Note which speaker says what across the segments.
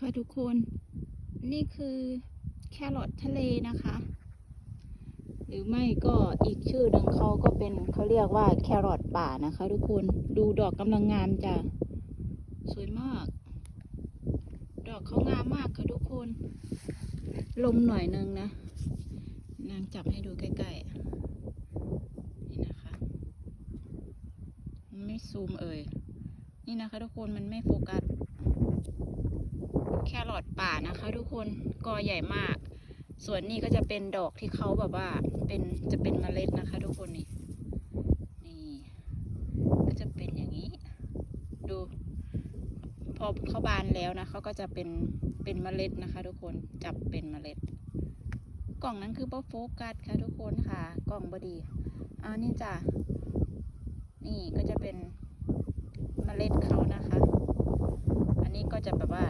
Speaker 1: ค่ะทุกคน นี่คือแครอททะเลนะคะ หรือไม่ก็อีกชื่อหนึ่งเขาก็เป็นเขาเรียกว่าแครอทป่านะคะ ทุกคนดูดอกกำลังงามจ้ะสวยมาก ดอกเขางามมากค่ะทุกคน ลมหน่อยนึงนะ นางจับให้ดูใกล้ๆนี่นะคะ ไม่ซูมเอ่ย นี่นะคะ ทุกคนมันไม่โฟกัสแครอทป่านะคะ ทุกคนกอใหญ่มาก ส่วนนี้ก็จะเป็นดอกที่เขาแบบว่าเป็นจะเป็นเมล็ดนะคะ ทุกคนนี่นี่ ก็จะเป็นอย่างนี้ ดู พอเขาบานแล้วนะเขาก็จะเป็นเป็นเมล็ดนะคะ ทุกคนจับเป็นเมล็ด กล่องนั้นคือบ่โฟกัสค่ะ ทุกคนค่ะ กล่องบอดีอ่านี่จ้ะนี่ก็จะเป็นเมล็ดเขานะคะ อันนี้ ก็จะแบบว่า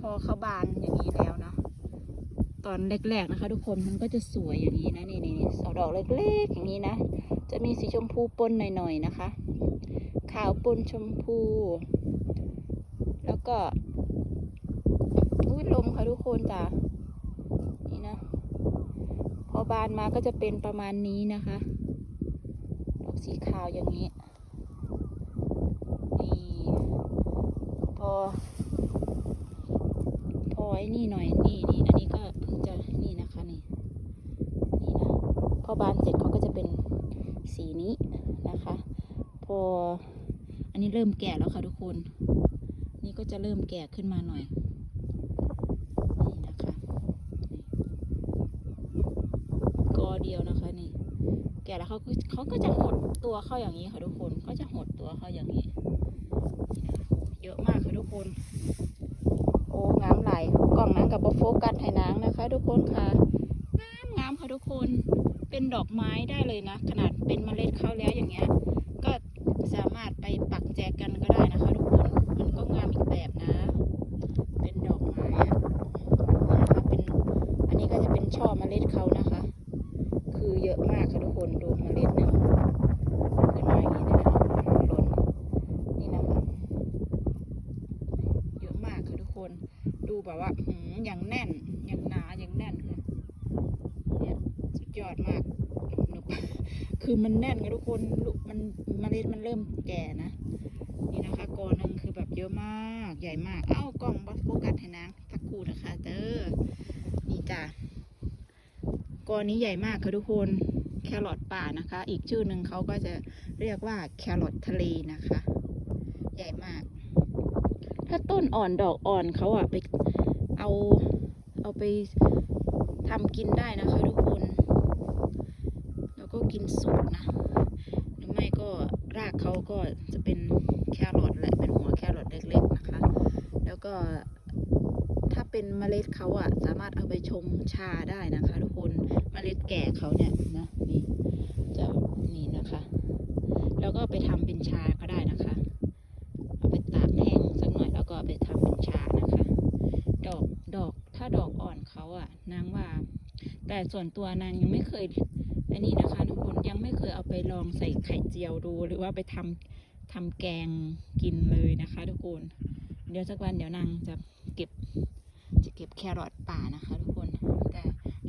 Speaker 1: พอเขาบานอย่างนี้แล้วเนาะตอนแรกๆนะคะ ทุกคนมันก็จะสวยอย่างนี้นะนี่นี่นี่ดอกเล็กๆอย่างนี้นะ จะมีสีชมพูปนหน่อยๆนะคะ ขาวปนชมพู แล้วก็อุ้ยลมค่ะทุกคนจ้ะนี่นะ พอบานมาก็จะเป็นประมาณนี้นะคะดอกสีขาวอย่างนี้นี่พอ นี่หน่อยนี่นี่อันนี้ก็เพิ่งจะนี่นะคะนี่นี่นะพอบานเสร็จเขาก็จะเป็นสีนี้นะคะ พออันนี้เริ่มแก่แล้วค่ะทุกคน นี่ก็จะเริ่มแก่ขึ้นมาหน่อยนี่นะคะกอเดียวนะคะนี่ แก่แล้วเขาก็เขาก็จะหดตัวเข้าอย่างนี้ค่ะทุกคนก็จะหดตัวเข้าอย่างนี้นี่นะคะเยอะมากค่ะทุกคน โอ้งามหลายกล่องนั้นกับโฟกัสให้นางนะคะ ทุกคนค่ะ งามงาม คนเป็นดอกไม้ได้เลยนะ ขนาดเป็นเมล็ดเข้าแล้วอย่างเงี้ย ก็สามารถไปปักแจกันก็ได้นะคะทุกคนมันก็งามอีกแบบนะ เป็นดอกไม้อะนะคะเป็นอันนี้ก็จะเป็นช่อเมล็ดเขานะคะ คือเยอะมากค่ะทุกคนดูเมล็ดนี่ยขึ้นมาอย่างนี้เลยนะหล่นนี่นะคะเยอะมากค่ะทุกคน ดูแบบว่าหืมอย่างแน่นอย่างหนาอย่างแน่นค่ะเนี่ย ยอดมากนุกคือมันแน่นค่ะทุกคนลูกมันเมล็ดมันเริ่มแก่นะ นี่นะคะกอหนึ่งคือแบบเยอะมากใหญ่มาก เอ้ากล้องบัโฟกัสให้นางสักคูนะคะเด้อนี่จ้ะกอนี้ใหญ่มากค่ะทุกคนแครอทป่านะคะ อีกชื่อหนึ่งเขาก็จะเรียกว่าแครอททะเลนะคะ ใหญ่มาก ถ้าต้นอ่อนดอกอ่อนเขาอะไปเอาเอาไปทำกินได้นะคะทุกคน ก็กินสุกนะหรือไม่ก็รากเขาก็จะเป็นแครอทแหละเป็นหัวแครอทเล็กๆนะคะ แล้วก็ถ้าเป็นเมล็ดเขาอะสามารถเอาไปชงชาได้นะคะทุกคนเมล็ดแก่เขาเนี่ยนะนี่จะนี่นะคะ แล้วก็ไปทำเป็นชาก็ได้นะคะ เอาไปตากแห้งสักหน่อยแล้วก็ไปทำเป็นชานะคะ ดอกดอกถ้าดอกอ่อนเขาอะนางว่า แต่ส่วนตัวนางยังไม่เคย อันนี้นะคะทุกคนยังไม่เคยเอาไปลองใส่ไข่เจียวดู หรือว่าไปทำทำแกงกินเลยนะคะ ทุกคน เดี๋ยวสักวันเดี๋ยวนางจะเก็บจะเก็บแครอทป่านะคะ ทุกคน แต่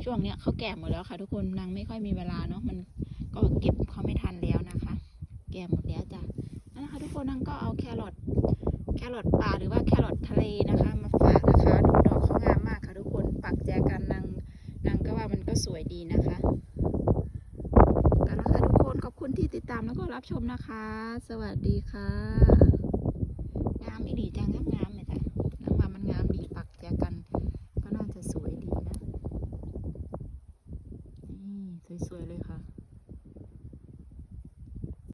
Speaker 1: ช่วงเนี้ยเขาแก่หมดแล้วค่ะ ทุกคนนางไม่ค่อยมีเวลาเนาะมันก็เก็บเขาไม่ทันแล้วนะคะ แก่หมดแล้วจ้ะนั่นนะคะ ทุกคนนางก็เอาแครอทแครอทป่าหรือว่าามแล้วก็รับชมนะคะ สวัสดีค่ะ งามอีดีจังงามงามเลยจ้ะนางว่ามันงามดีปักแจกัน